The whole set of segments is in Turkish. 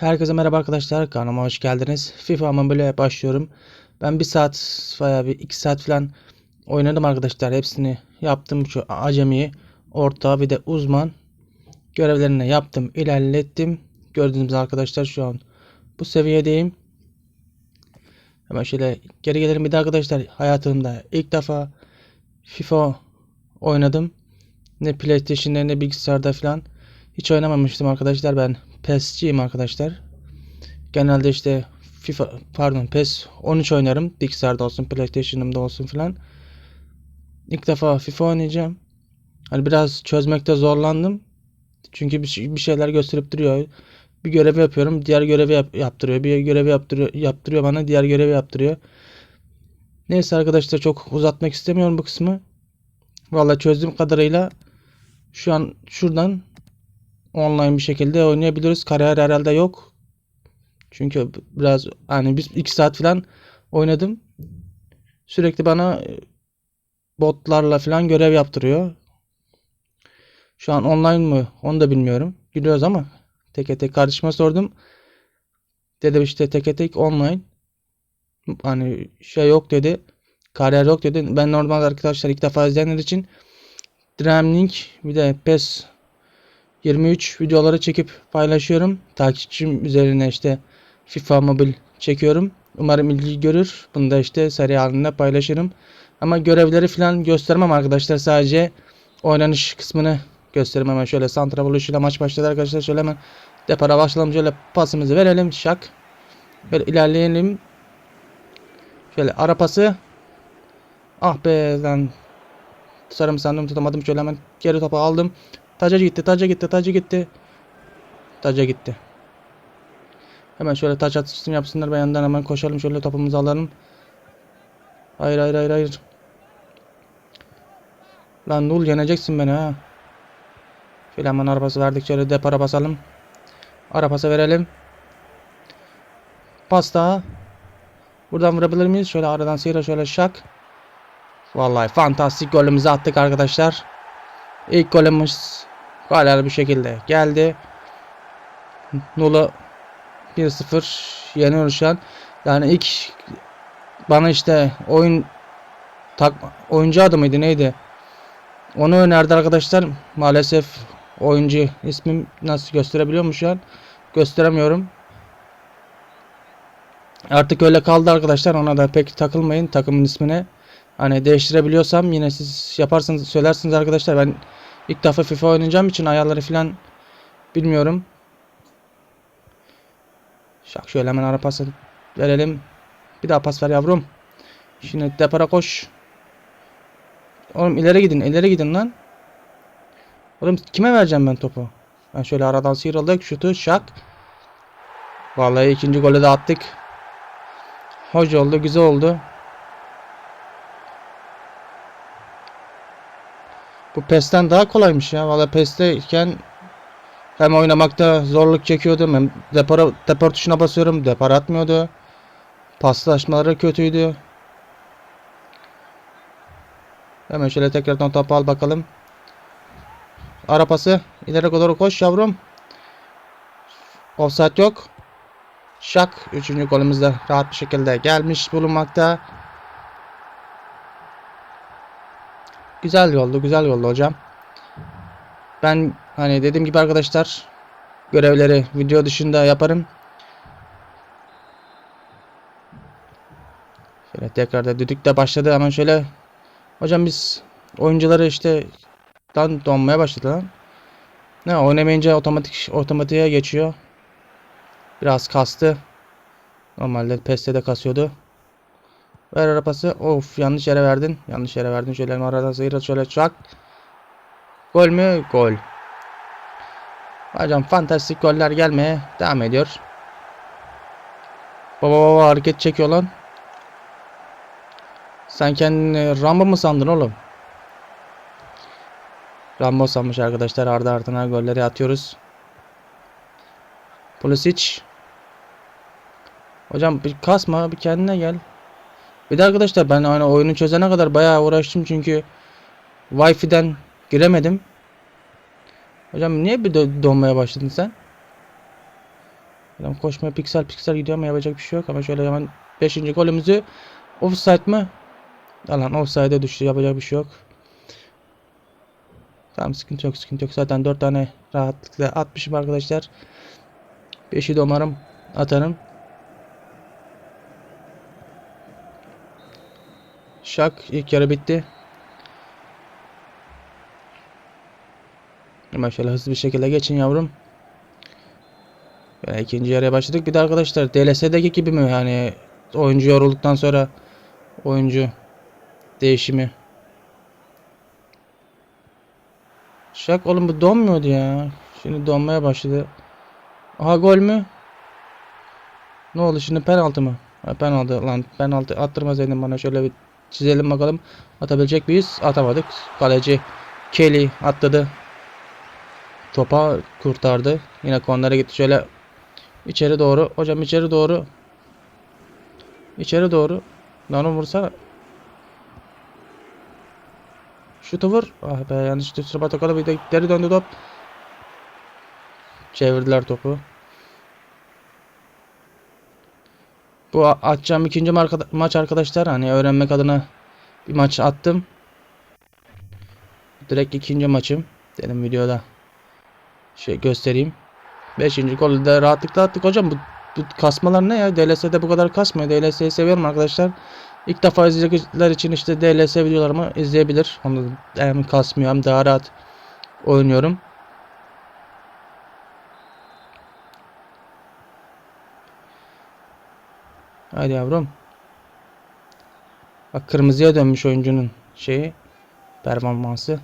Herkese merhaba arkadaşlar. Kanalıma hoş geldiniz. FIFA Mobile başlıyorum. Ben bir saat veya bir iki saat falan oynadım arkadaşlar. Hepsini yaptım. Şu acemi, orta ve de uzman görevlerini yaptım. ilerlettim. Gördüğünüz arkadaşlar şu an bu seviyedeyim. Hemen şöyle geri gelelim bir de arkadaşlar. Hayatımda ilk defa FIFA oynadım. Ne PlayStation'da ne bilgisayarda falan. Hiç oynamamıştım arkadaşlar. Ben PES'ciyim arkadaşlar. Genelde işte FIFA pardon PES 13 oynarım. Bilgisayarda olsun, PlayStation'ımda olsun filan. İlk defa FIFA oynayacağım. Hani biraz çözmekte zorlandım. Çünkü bir, şey- bir şeyler gösterip duruyor. Bir görevi yapıyorum, diğer görevi yap- yaptırıyor. Bir görevi yaptırıyor, yaptırıyor bana, diğer görevi yaptırıyor. Neyse arkadaşlar çok uzatmak istemiyorum bu kısmı. Vallahi çözdüğüm kadarıyla şu an şuradan online bir şekilde oynayabiliriz. Kariyer herhalde yok. Çünkü biraz hani biz 2 saat falan oynadım. Sürekli bana e, botlarla falan görev yaptırıyor. Şu an online mı onu da bilmiyorum. Gülüyoruz ama teke tek kardeşime sordum. Dedim işte teke tek online. Hani şey yok dedi. Kariyer yok dedi. Ben normal arkadaşlar ilk defa izleyenler için Dreamlink bir de PES 23 videoları çekip paylaşıyorum. Takipçim üzerine işte FIFA Mobile çekiyorum. Umarım ilgi görür. Bunu da işte seri halinde paylaşırım. Ama görevleri falan göstermem arkadaşlar. Sadece oynanış kısmını gösteririm. Hemen şöyle Santrafor ile maç başladı arkadaşlar. Şöyle hemen depara başlayalım. Şöyle pasımızı verelim. Şak. Böyle ilerleyelim. Şöyle ara pası. Ah be lan. Sarım sandım tutamadım. Şöyle hemen geri topu aldım. Taca gitti, taca gitti, taca gitti. Taca gitti. Hemen şöyle taç atışını yapsınlar. Ben yandan hemen koşalım. Şöyle topumuzu alalım. Hayır, hayır, hayır, hayır. Lan Nul yeneceksin beni ha. Şöyle hemen arabası verdik. Şöyle depara basalım. Arabası verelim. Pas daha. Buradan vurabilir miyiz? Şöyle aradan sıyra şöyle şak. Vallahi fantastik golümüzü attık arkadaşlar. İlk golümüz hala bir şekilde geldi. Nula 1-0 yeniyor şu an. Yani ilk bana işte oyun tak oyuncu adı mıydı neydi? Onu önerdi arkadaşlar. Maalesef oyuncu ismim nasıl gösterebiliyor mu şu an? Gösteremiyorum. Artık öyle kaldı arkadaşlar. Ona da pek takılmayın takımın ismine. Hani değiştirebiliyorsam yine siz yaparsınız söylersiniz arkadaşlar. Ben ilk defa FIFA oynayacağım için ayarları falan bilmiyorum. Şak şöyle hemen ara pası verelim. Bir daha pas ver yavrum. Şimdi depara koş. Oğlum ileri gidin ileri gidin lan. Oğlum kime vereceğim ben topu? Ben şöyle aradan sıyrıldık. Şutu şak. Vallahi ikinci golü de attık. Hoş oldu güzel oldu. Bu PES'ten daha kolaymış ya. Valla PES'teyken hem oynamakta zorluk çekiyordum hem depara, depar tuşuna basıyorum. Depar atmıyordu. Paslaşmaları kötüydü. Hemen şöyle tekrardan topu al bakalım. Ara pası. İleri doğru koş yavrum. Offside yok. Şak. Üçüncü golümüz de rahat bir şekilde gelmiş bulunmakta. Güzel yoldu, güzel yoldu hocam. Ben hani dediğim gibi arkadaşlar görevleri video dışında yaparım. Şöyle tekrar da düdük de başladı. Hemen şöyle hocam biz oyuncuları işte dan donmaya başladı lan. Ne oynamayınca otomatik otomatiğe geçiyor. Biraz kastı. Normalde PES'te de kasıyordu. Ver arabası. Of yanlış yere verdin. Yanlış yere verdin. Şöyle aradan sıyır şöyle çak. Gol mü? Gol. Hocam fantastik goller gelmeye devam ediyor. Baba baba hareket çekiyor lan. Sen kendini Rambo mı sandın oğlum? Rambo sanmış arkadaşlar. Ardı ardına golleri atıyoruz. Pulisic. Hocam bir kasma bir kendine gel. Bir de arkadaşlar ben hani oyunu çözene kadar bayağı uğraştım çünkü Wi-Fi'den giremedim. Hocam niye bir do- donmaya başladın sen? Adam koşmaya piksel piksel gidiyor ama yapacak bir şey yok. Ama şöyle hemen 5. golümüzü offside mı? Alan offside'e düştü. Yapacak bir şey yok. Tamam sıkıntı yok sıkıntı yok. Zaten 4 tane rahatlıkla atmışım arkadaşlar. 5'i de umarım atarım. Şak ilk yarı bitti. Hemen şöyle hızlı bir şekilde geçin yavrum. Böyle ikinci yarıya başladık. Bir de arkadaşlar DLS'deki gibi mi yani oyuncu yorulduktan sonra oyuncu değişimi. Şak oğlum bu donmuyordu ya. Şimdi donmaya başladı. Aha gol mü? Ne oldu şimdi penaltı mı? Ha, penaltı lan penaltı attırmasaydın bana şöyle bir çizelim bakalım. Atabilecek miyiz? Atamadık. Kaleci Kelly atladı. Topa kurtardı. Yine kornere gitti. Şöyle içeri doğru. Hocam içeri doğru. İçeri doğru. Lan onu vursana. Şutu vur. Ah be yanlış düştü. Batakola bir de geri döndü top. Çevirdiler topu. Bu atacağım ikinci maç arkadaşlar. Hani öğrenmek adına bir maç attım. Direkt ikinci maçım. Dedim videoda şey göstereyim. Beşinci golü de rahatlıkla attık hocam. Bu, bu kasmalar ne ya? DLS'de bu kadar kasmıyor. DLS'yi seviyorum arkadaşlar. İlk defa izleyecekler için işte DLS videolarımı izleyebilir. Onu hem kasmıyor hem daha rahat oynuyorum. Hadi yavrum. Bak kırmızıya dönmüş oyuncunun şeyi performansı.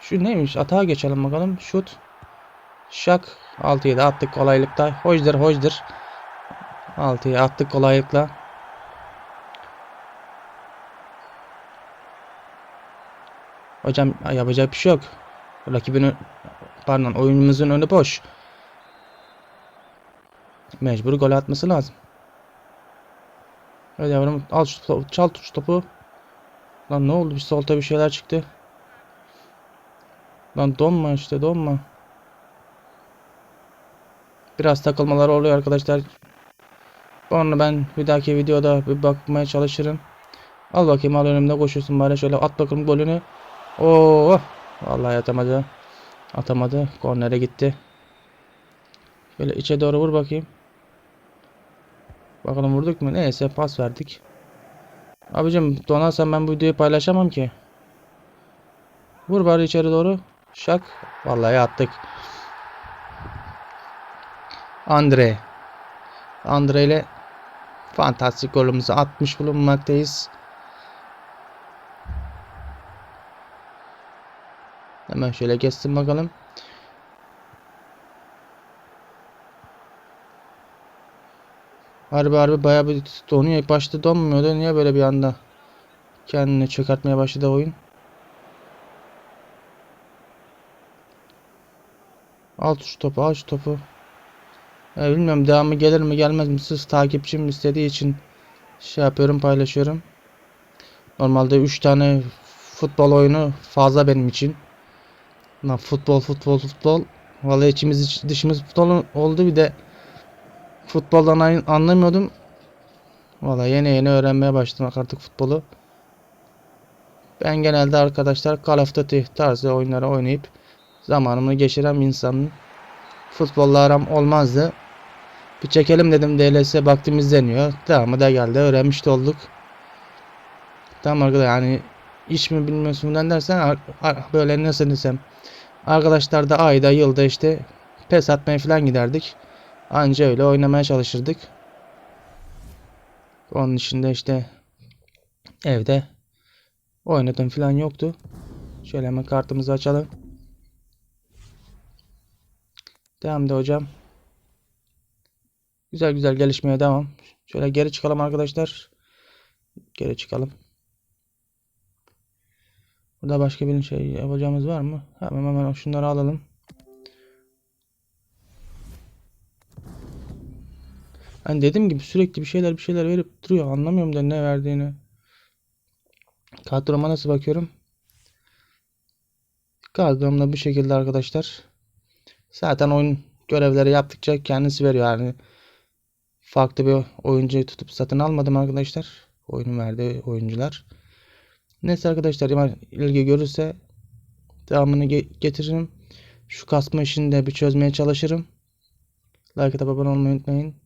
Şu neymiş? Atağa geçelim bakalım. Şut. Şak. 6'yı da attık kolaylıkla. Hoşdur hoşdur. 6'yı attık kolaylıkla. Hocam yapacak bir şey yok. Rakibin pardon oyunumuzun önü boş. Mecbur gol atması lazım. Hadi yavrum al şu topu, çal şu topu. Lan ne oldu? Bir solta bir şeyler çıktı. Lan donma işte donma. Biraz takılmalar oluyor arkadaşlar. Onu ben bir dahaki videoda bir bakmaya çalışırım. Al bakayım al önümde koşuyorsun bari şöyle at bakalım golünü. Oo, vallahi atamadı. Atamadı. Kornere gitti. Böyle içe doğru vur bakayım. Bakalım vurduk mu? Neyse pas verdik. Abicim donarsan ben bu videoyu paylaşamam ki. Vur bari içeri doğru. Şak. Vallahi attık. Andre. Andre ile fantastik golümüzü atmış bulunmaktayız. Hemen şöyle geçsin bakalım. Harbi harbi bayağı bir donuyor. Başta donmuyordu. Niye böyle bir anda kendini çökertmeye başladı oyun? Al şu topu, al şu topu. Ya bilmiyorum devamı gelir mi gelmez mi? Sırf takipçim istediği için şey yapıyorum, paylaşıyorum. Normalde 3 tane futbol oyunu fazla benim için. Lan futbol, futbol, futbol. Vallahi içimiz iç- dışımız futbol oldu bir de futboldan anlamıyordum. Vallahi yeni yeni öğrenmeye başladım artık futbolu. Ben genelde arkadaşlar Call of Duty tarzı oyunları oynayıp zamanımı geçiren bir insanım. Futbolla aram olmazdı. Bir çekelim dedim DLS baktım izleniyor. Devamı da geldi. Öğrenmiş de olduk. Tamam arkadaşlar yani iş mi bilmiyorsun dersen böyle nasıl desem arkadaşlar da ayda yılda işte pes atmaya falan giderdik. Anca öyle oynamaya çalışırdık. Onun dışında işte evde oynadım falan yoktu. Şöyle hemen kartımızı açalım. Devam de hocam. Güzel güzel gelişmeye devam. Şöyle geri çıkalım arkadaşlar. Geri çıkalım. Burada başka bir şey yapacağımız var mı? Hemen hemen şunları alalım. Ben dediğim gibi sürekli bir şeyler bir şeyler verip duruyor. Anlamıyorum da ne verdiğini. Kadroma nasıl bakıyorum? Kadromda bu şekilde arkadaşlar. Zaten oyun görevleri yaptıkça kendisi veriyor yani. Farklı bir oyuncuyu tutup satın almadım arkadaşlar. Oyunun verdiği oyuncular. Neyse arkadaşlar ilgi görürse devamını ge- getiririm. Şu kasma işini de bir çözmeye çalışırım. Like atıp abone olmayı unutmayın.